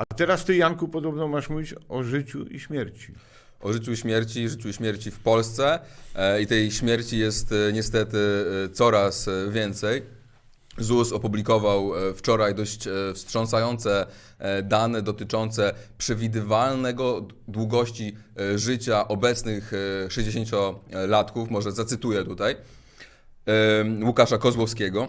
A teraz ty, Janku, podobno masz mówić o życiu i śmierci. o życiu i śmierci, życiu i śmierci w Polsce e, i tej śmierci jest e, niestety e, coraz więcej. ZUS opublikował wczoraj dość wstrząsające dane dotyczące przewidywalnego długości życia obecnych e, 60-latków. Może zacytuję tutaj Łukasza Kozłowskiego.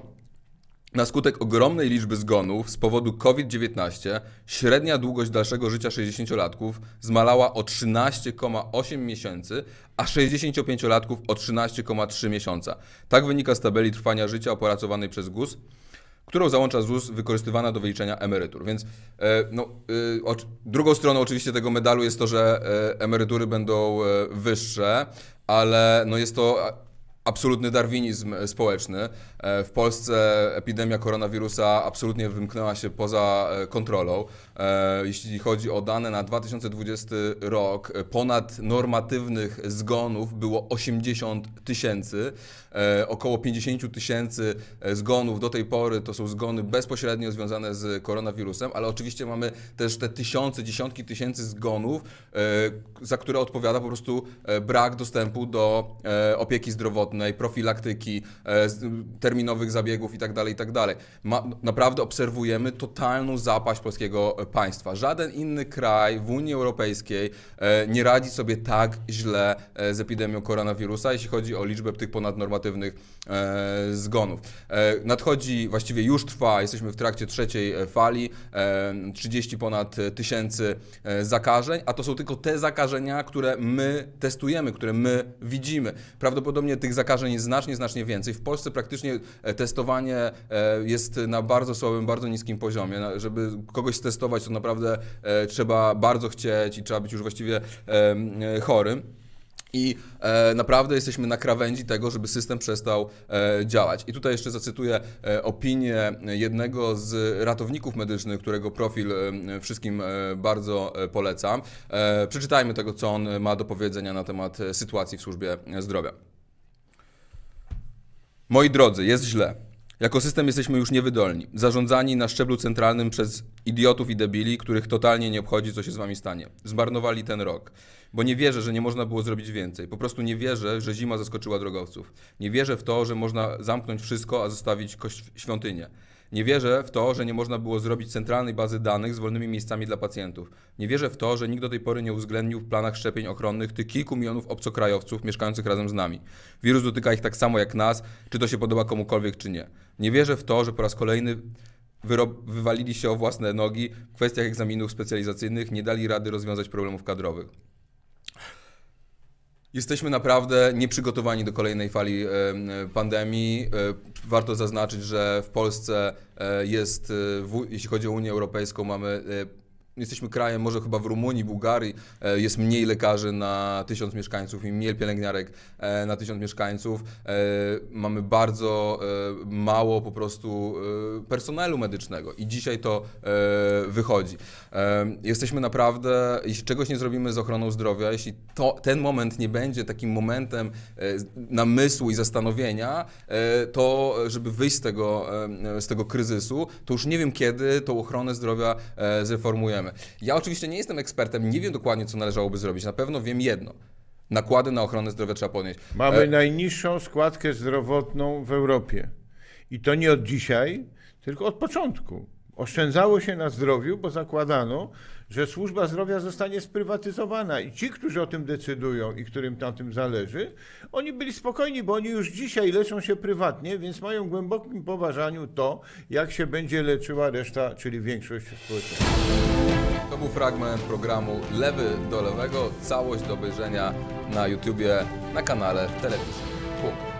Na skutek ogromnej liczby zgonów z powodu COVID-19 średnia długość dalszego życia 60-latków zmalała o 13,8 miesięcy, a 65-latków o 13,3 miesiąca. Tak wynika z tabeli trwania życia opracowanej przez GUS, którą załącza ZUS wykorzystywana do wyliczenia emerytur. Więc e, no, oczy- drugą stroną oczywiście tego medalu jest to, że e, emerytury będą e, wyższe, ale no, jest to absolutny darwinizm e, społeczny. E, W Polsce epidemia koronawirusa absolutnie wymknęła się poza e, kontrolą. Jeśli chodzi o dane na 2020 rok, ponad normatywnych zgonów było 80 tysięcy. Około 50 tysięcy zgonów do tej pory to są zgony bezpośrednio związane z koronawirusem, ale oczywiście mamy też te tysiące, dziesiątki tysięcy zgonów, za które odpowiada po prostu brak dostępu do opieki zdrowotnej, profilaktyki, e, terminowych zabiegów itd. itd. Ma, naprawdę obserwujemy totalną zapaść polskiego e, państwa. Żaden inny kraj w Unii Europejskiej e, nie radzi sobie tak źle z epidemią koronawirusa, jeśli chodzi o liczbę tych ponadnormatywnych zgonów. Nadchodzi, właściwie już trwa, jesteśmy w trakcie trzeciej fali, e, 30 ponad tysięcy zakażeń, a to są tylko te zakażenia, które my testujemy, które my widzimy. Prawdopodobnie tych zakażeń jest znacznie, znacznie więcej. W Polsce praktycznie e, testowanie e, jest na bardzo słabym, bardzo niskim poziomie. Żeby kogoś testować, to naprawdę e, trzeba bardzo chcieć i trzeba być już właściwie chorym. I e, naprawdę jesteśmy na krawędzi tego, żeby system przestał e, działać. I tutaj jeszcze zacytuję e, opinię jednego z ratowników medycznych, którego profil e, wszystkim e, bardzo e, polecam. E, przeczytajmy tego, co on ma do powiedzenia na temat sytuacji w służbie zdrowia. Moi drodzy, jest źle. Jako system jesteśmy już niewydolni, zarządzani na szczeblu centralnym przez idiotów i debili, których totalnie nie obchodzi, co się z wami stanie. Zmarnowali ten rok. Bo nie wierzę, że nie można było zrobić więcej. Po prostu nie wierzę, że zima zaskoczyła drogowców. Nie wierzę w to, że można zamknąć wszystko, a zostawić świątynię. Nie wierzę w to, że nie można było zrobić centralnej bazy danych z wolnymi miejscami dla pacjentów. Nie wierzę w to, że nikt do tej pory nie uwzględnił w planach szczepień ochronnych tych kilku milionów obcokrajowców mieszkających razem z nami. Wirus dotyka ich tak samo jak nas, czy to się podoba komukolwiek, czy nie. Nie wierzę w to, że po raz kolejny wywalili się o własne nogi w kwestiach egzaminów specjalizacyjnych, nie dali rady rozwiązać problemów kadrowych. Jesteśmy naprawdę nieprzygotowani do kolejnej fali pandemii. E, Warto zaznaczyć, że w Polsce e, jest, e, jeśli chodzi o Unię Europejską, mamy. Jesteśmy krajem, może chyba w Rumunii, Bułgarii e, jest mniej lekarzy na tysiąc mieszkańców i mniej pielęgniarek e, na tysiąc mieszkańców. E, Mamy bardzo mało po prostu personelu medycznego i dzisiaj to wychodzi. Jesteśmy naprawdę, jeśli czegoś nie zrobimy z ochroną zdrowia, jeśli to, ten moment nie będzie takim momentem namysłu i zastanowienia, to żeby wyjść z tego, z tego kryzysu, to już nie wiem kiedy tą ochronę zdrowia e, Ja oczywiście nie jestem ekspertem, nie wiem dokładnie, co należałoby zrobić. Na pewno wiem jedno. Nakłady na ochronę zdrowia trzeba podnieść. Mamy E, najniższą składkę zdrowotną w Europie. I to nie od dzisiaj, tylko od początku. Oszczędzało się na zdrowiu, bo zakładano, że służba zdrowia zostanie sprywatyzowana i ci, którzy o tym decydują i którym na tym zależy, oni byli spokojni, bo oni już dzisiaj leczą się prywatnie, więc mają w głębokim poważaniu to, jak się będzie leczyła reszta, czyli większość społeczeństwa. To był fragment programu Lewy do Lewego. Całość do obejrzenia na YouTubie, na kanale Telewizji. Punkt.